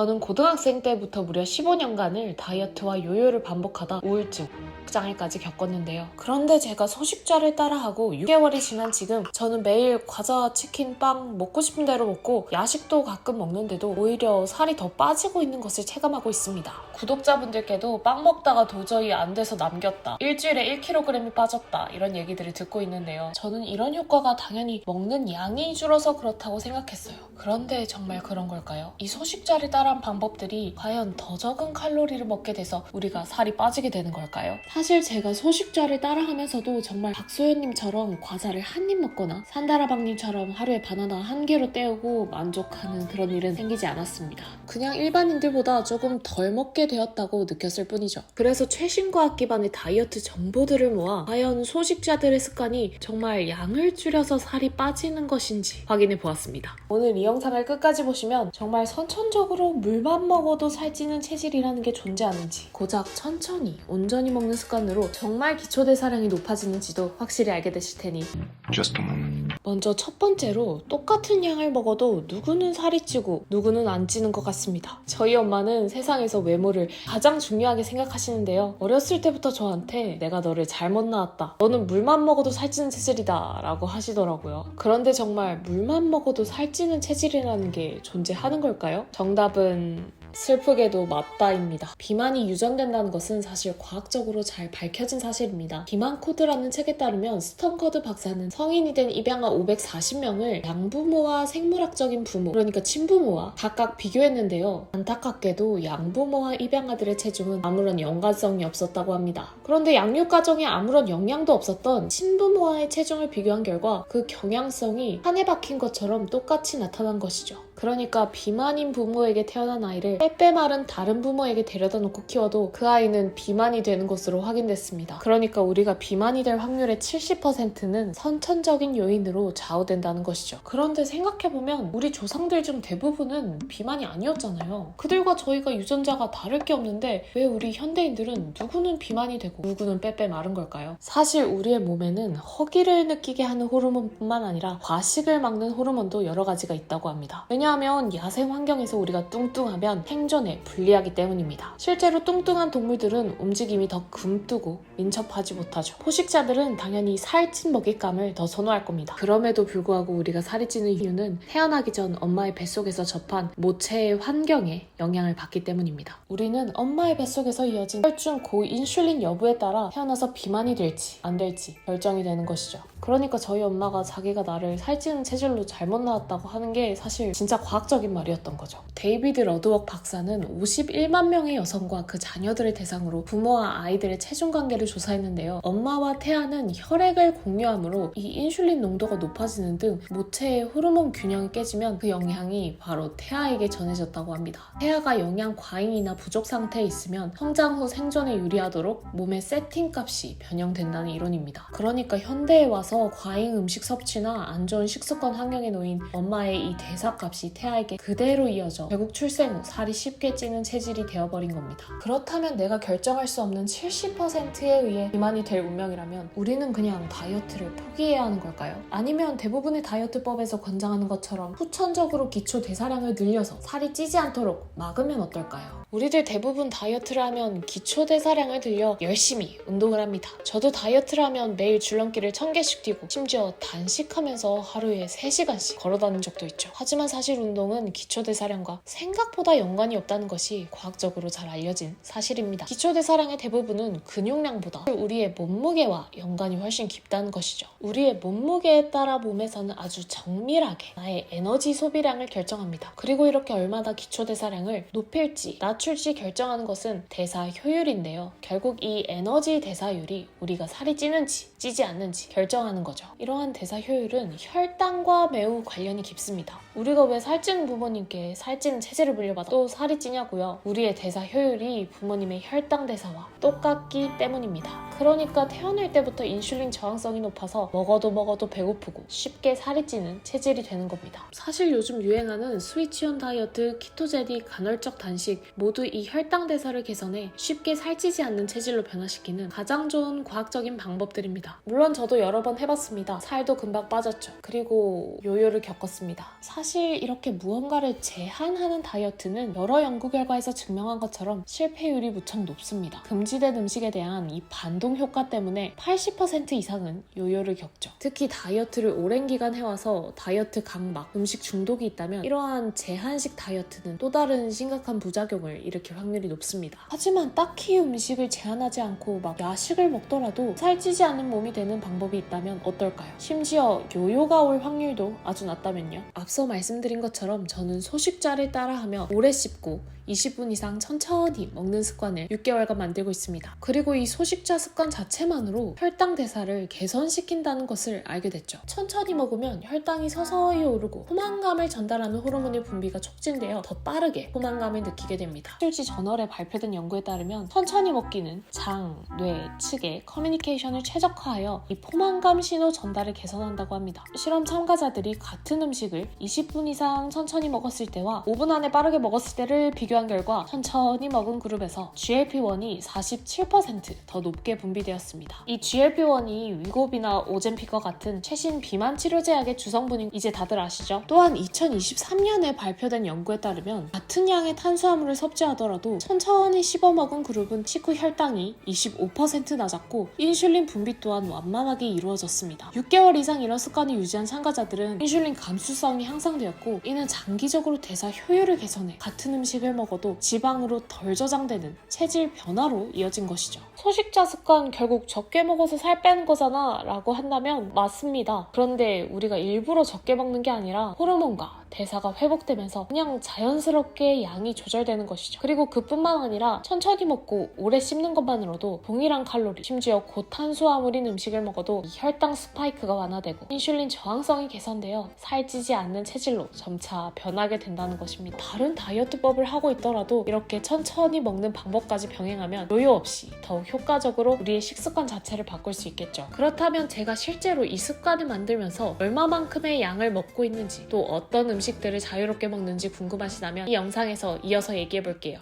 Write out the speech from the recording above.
저는 고등학생 때부터 무려 15년간을 다이어트와 요요를 반복하다 우울증, 장애까지 겪었는데요. 그런데 제가 소식자를 따라하고 6개월이 지난 지금 저는 매일 과자, 치킨, 빵 먹고 싶은 대로 먹고 야식도 가끔 먹는데도 오히려 살이 더 빠지고 있는 것을 체감하고 있습니다. 구독자분들께도 빵 먹다가 도저히 안 돼서 남겼다. 일주일에 1kg이 빠졌다. 이런 얘기들을 듣고 있는데요. 저는 이런 효과가 당연히 먹는 양이 줄어서 그렇다고 생각했어요. 그런데 정말 그런 걸까요? 이 소식자를 따라 한 방법들이 과연 더 적은 칼로리를 먹게 돼서 우리가 살이 빠지게 되는 걸까요? 사실 제가 소식자를 따라하면서도 정말 박소연님처럼 과자를 한 입 먹거나 산다라방님처럼 하루에 바나나 한 개로 때우고 만족하는 그런 일은 생기지 않았습니다. 그냥 일반인들보다 조금 덜 먹게 되었다고 느꼈을 뿐이죠. 그래서 최신 과학 기반의 다이어트 정보들을 모아 과연 소식자들의 습관이 정말 양을 줄여서 살이 빠지는 것인지 확인해 보았습니다. 오늘 이 영상을 끝까지 보시면 정말 선천적으로 물만 먹어도 살찌는 체질이라는 게 존재하는지 고작 천천히 온전히 먹는 습관으로 정말 기초대사량이 높아지는지도 확실히 알게 되실 테니 Just a moment. 먼저 첫 번째로 똑같은 양을 먹어도 누구는 살이 찌고 누구는 안 찌는 것 같습니다. 저희 엄마는 세상에서 외모를 가장 중요하게 생각하시는데요. 어렸을 때부터 저한테 내가 너를 잘못 낳았다. 너는 물만 먹어도 살찌는 체질이다. 라고 하시더라고요. 그런데 정말 물만 먹어도 살찌는 체질이라는 게 존재하는 걸까요? 정답은 슬프게도 맞다입니다. 비만이 유전된다는 것은 사실 과학적으로 잘 밝혀진 사실입니다. 비만 코드라는 책에 따르면 스턴커드 박사는 성인이 된 입양아 540명을 양부모와 생물학적인 부모, 그러니까 친부모와 각각 비교했는데요. 안타깝게도 양부모와 입양아들의 체중은 아무런 연관성이 없었다고 합니다. 그런데 양육 과정에 아무런 영향도 없었던 친부모와의 체중을 비교한 결과 그 경향성이 판에 박힌 것처럼 똑같이 나타난 것이죠. 그러니까 비만인 부모에게 태어난 아이를 빼빼 마른 다른 부모에게 데려다 놓고 키워도 그 아이는 비만이 되는 것으로 확인됐습니다. 그러니까 우리가 비만이 될 확률의 70%는 선천적인 요인으로 좌우된다는 것이죠. 그런데 생각해보면 우리 조상들 중 대부분은 비만이 아니었잖아요. 그들과 저희가 유전자가 다를 게 없는데 왜 우리 현대인들은 누구는 비만이 되고 누구는 빼빼 마른 걸까요? 사실 우리의 몸에는 허기를 느끼게 하는 호르몬뿐만 아니라 과식을 막는 호르몬도 여러 가지가 있다고 합니다. 왜냐 하면 야생 환경에서 우리가 뚱뚱하면 생존에 불리하기 때문입니다. 실제로 뚱뚱한 동물들은 움직임이 더 금뜨고 민첩하지 못하죠. 포식자들은 당연히 살찐 먹잇감을 더 선호할 겁니다. 그럼에도 불구하고 우리가 살이 찌는 이유는 태어나기 전 엄마의 뱃속에서 접한 모체의 환경에 영향을 받기 때문입니다. 우리는 엄마의 뱃속에서 이어진 혈중 고인슐린 여부에 따라 태어나서 비만이 될지 안 될지 결정이 되는 것이죠. 그러니까 저희 엄마가 자기가 나를 살찌는 체질로 잘못 낳았다고 하는 게 사실 진짜 과학적인 말이었던 거죠. 데이비드 러드웍 박사는 51만 명의 여성과 그 자녀들을 대상으로 부모와 아이들의 체중 관계를 조사했는데요. 엄마와 태아는 혈액을 공유하므로 이 인슐린 농도가 높아지는 등 모체의 호르몬 균형이 깨지면 그 영향이 바로 태아에게 전해졌다고 합니다. 태아가 영양 과잉이나 부족 상태에 있으면 성장 후 생존에 유리하도록 몸의 세팅 값이 변형된다는 이론입니다. 그러니까 현대에 와서 과잉 음식 섭취나 안 좋은 식습관 환경에 놓인 엄마의 이 대사 값이 태아에게 그대로 이어져 결국 출생 후 살이 쉽게 찌는 체질이 되어버린 겁니다. 그렇다면 내가 결정할 수 없는 70%에 의해 비만이 될 운명이라면 우리는 그냥 다이어트를 포기해야 하는 걸까요? 아니면 대부분의 다이어트법에서 권장하는 것처럼 후천적으로 기초 대사량을 늘려서 살이 찌지 않도록 막으면 어떨까요? 우리들 대부분 다이어트를 하면 기초 대사량을 늘려 열심히 운동을 합니다. 저도 다이어트를 하면 매일 줄넘기를 1000개씩 뛰고 심지어 단식하면서 하루에 3시간씩 걸어 다닌 적도 있죠. 하지만 사실 운동은 기초 대사량과 생각보다 연관이 없다는 것이 과학적으로 잘 알려진 사실입니다. 기초 대사량의 대부분은 근육량보다 우리의 몸무게와 연관이 훨씬 깊다는 것이죠. 우리의 몸무게에 따라 몸에서는 아주 정밀하게 나의 에너지 소비량을 결정합니다. 그리고 이렇게 얼마나 기초 대사량을 높일지 낮 출지 결정하는 것은 대사 효율인데요. 결국 이 에너지 대사율이 우리가 살이 찌는지 찌지 않는지 결정하는 거죠. 이러한 대사 효율은 혈당과 매우 관련이 깊습니다. 우리가 왜 살찌는 부모님께 살찌는 체질을 물려받아 또 살이 찌냐고요? 우리의 대사 효율이 부모님의 혈당 대사와 똑같기 때문입니다. 그러니까 태어날 때부터 인슐린 저항성이 높아서 먹어도 먹어도 배고프고 쉽게 살이 찌는 체질이 되는 겁니다. 사실 요즘 유행하는 스위치온 다이어트, 키토제닉, 간헐적 단식 모두 이 혈당 대사를 개선해 쉽게 살찌지 않는 체질로 변화시키는 가장 좋은 과학적인 방법들입니다. 물론 저도 여러 번 해봤습니다. 살도 금방 빠졌죠. 그리고 요요를 겪었습니다. 사실 이렇게 무언가를 제한하는 다이어트는 여러 연구 결과에서 증명한 것처럼 실패율이 무척 높습니다. 금지된 음식에 대한 이 반동 효과 때문에 80% 이상은 요요를 겪죠. 특히 다이어트를 오랜 기간 해와서 다이어트 강막, 음식 중독이 있다면 이러한 제한식 다이어트는 또 다른 심각한 부작용을 일으킬 확률이 높습니다. 하지만 딱히 음식을 제한하지 않고 막 야식을 먹더라도 살찌지 않는 몸이 되는 방법이 있다면 어떨까요? 심지어 요요가 올 확률도 아주 낮다면요. 앞서 말씀드린 것처럼 저는 소식자를 따라하며 오래 씹고 20분 이상 천천히 먹는 습관을 6개월간 만들고 있습니다. 그리고 이 소식자 습관 자체만으로 혈당 대사를 개선시킨다는 것을 알게 됐죠. 천천히 먹으면 혈당이 서서히 오르고 포만감을 전달하는 호르몬의 분비가 촉진되어 더 빠르게 포만감을 느끼게 됩니다. 실지 저널에 발표된 연구에 따르면 천천히 먹기는 장, 뇌, 측의 커뮤니케이션을 최적화하여 이 포만감 신호 전달을 개선한다고 합니다. 실험 참가자들이 같은 음식을 20분 이상 천천히 먹었을 때와 5분 안에 빠르게 먹었을 때를 비교한 결과 천천히 먹은 그룹에서 GLP-1이 47%더 높게 분비되었습니다. 이 GLP-1이 위고비나 오젠픽과 같은 최신 비만 치료 제 약의 주성분인 이제 다들 아시죠? 또한 2023년에 발표된 연구에 따르면 같은 양의 탄수화물을 섭취 하더라도 천천히 씹어 먹은 그룹은 식후 혈당이 25% 낮았고 인슐린 분비 또한 완만하게 이루어졌습니다. 6개월 이상 이런 습관을 유지한 참가자들은 인슐린 감수성이 향상되었고 이는 장기적으로 대사 효율을 개선해 같은 음식을 먹어도 지방으로 덜 저장되는 체질 변화로 이어진 것이죠. 소식자 습관 결국 적게 먹어서 살 빼는 거잖아 라고 한다면 맞습니다. 그런데 우리가 일부러 적게 먹는 게 아니라 호르몬과 대사가 회복되면서 그냥 자연스럽게 양이 조절되는 것이죠. 그리고 그뿐만 아니라 천천히 먹고 오래 씹는 것만으로도 동일한 칼로리, 심지어 고탄수화물인 음식을 먹어도 이 혈당 스파이크가 완화되고 인슐린 저항성이 개선되어 살찌지 않는 체질로 점차 변하게 된다는 것입니다. 다른 다이어트법을 하고 있더라도 이렇게 천천히 먹는 방법까지 병행하면 요요 없이 더욱 효과적으로 우리의 식습관 자체를 바꿀 수 있겠죠. 그렇다면 제가 실제로 이 습관을 만들면서 얼마만큼의 양을 먹고 있는지 또 어떤 음식들을 자유롭게 먹는지 궁금하시다면 이 영상에서 이어서 얘기해 볼게요.